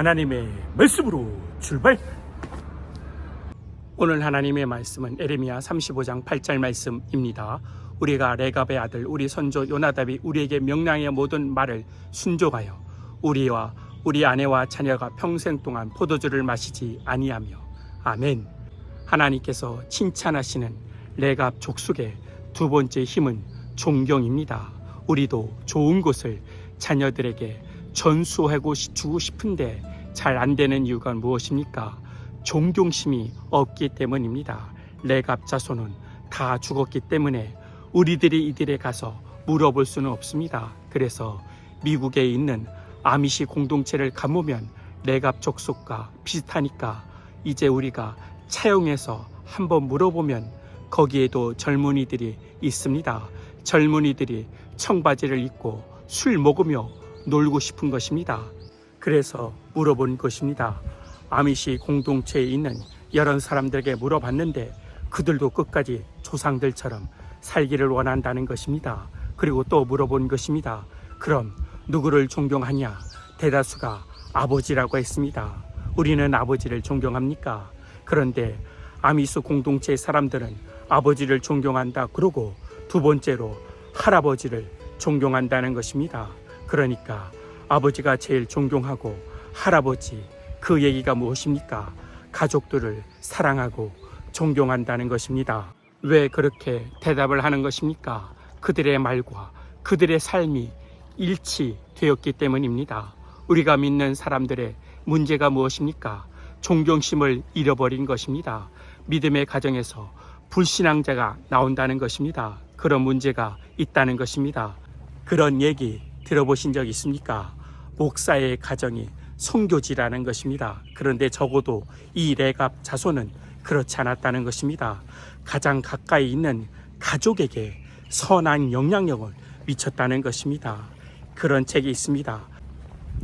하나님의 말씀으로 출발. 오늘 하나님의 말씀은 에레미야 35장 8절 말씀입니다. 우리가 레갑의 아들 우리 선조 요나답이 우리에게 명령의 모든 말을 순종하여 우리와 우리 아내와 자녀가 평생 동안 포도주를 마시지 아니하며 아멘. 하나님께서 칭찬하시는 레갑 족속의 두 번째 힘은 존경입니다. 우리도 좋은 것을 자녀들에게 전수하고 시- 주고 싶은데 잘 안 되는 이유가 무엇입니까? 존경심이 없기 때문입니다. 레갑 자손은 다 죽었기 때문에 우리들이 이들에 가서 물어볼 수는 없습니다. 그래서 미국에 있는 아미시 공동체를 가보면 레갑 족속과 비슷하니까 이제 우리가 차용해서 한번 물어보면 거기에도 젊은이들이 있습니다. 젊은이들이 청바지를 입고 술 먹으며 놀고 싶은 것입니다. 그래서 물어본 것입니다. 아미시 공동체에 있는 여러 사람들에게 물어봤는데 그들도 끝까지 조상들처럼 살기를 원한다는 것입니다. 그리고 또 물어본 것입니다. 그럼 누구를 존경하냐? 대다수가 아버지라고 했습니다. 우리는 아버지를 존경합니까? 그런데 아미스 공동체 사람들은 아버지를 존경한다. 그러고 두 번째로 할아버지를 존경한다는 것입니다. 그러니까 아버지가 제일 존경하고 할아버지 그 얘기가 무엇입니까? 가족들을 사랑하고 존경한다는 것입니다. 왜 그렇게 대답을 하는 것입니까? 그들의 말과 그들의 삶이 일치되었기 때문입니다. 우리가 믿는 사람들의 문제가 무엇입니까? 존경심을 잃어버린 것입니다. 믿음의 가정에서 불신앙자가 나온다는 것입니다. 그런 문제가 있다는 것입니다. 그런 얘기 들어보신 적 있습니까? 목사의 가정이 성교지라는 것입니다. 그런데 적어도 이 레갑 자손은 그렇지 않았다는 것입니다. 가장 가까이 있는 가족에게 선한 영향력을 미쳤다는 것입니다. 그런 책이 있습니다.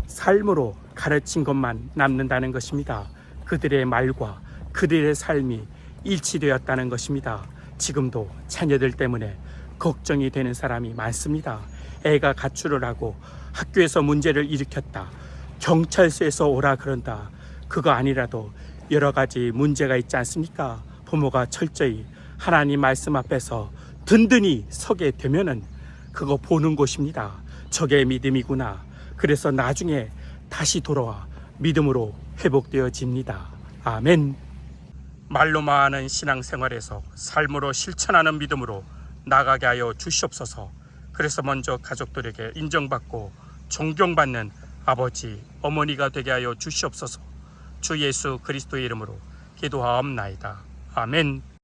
삶으로 가르친 것만 남는다는 것입니다. 그들의 말과 그들의 삶이 일치되었다는 것입니다. 지금도 자녀들 때문에 걱정이 되는 사람이 많습니다. 애가 가출을 하고 학교에서 문제를 일으켰다. 경찰서에서 오라 그런다. 그거 아니라도 여러 가지 문제가 있지 않습니까? 부모가 철저히 하나님 말씀 앞에서 든든히 서게 되면은 그거 보는 것입니다. 저게 믿음이구나. 그래서 나중에 다시 돌아와 믿음으로 회복되어집니다. 아멘. 말로만 하는 신앙생활에서 삶으로 실천하는 믿음으로 나가게 하여 주시옵소서. 그래서 먼저 가족들에게 인정받고 존경받는 아버지, 어머니가 되게 하여 주시옵소서. 주 예수 그리스도의 이름으로 기도하옵나이다. 아멘.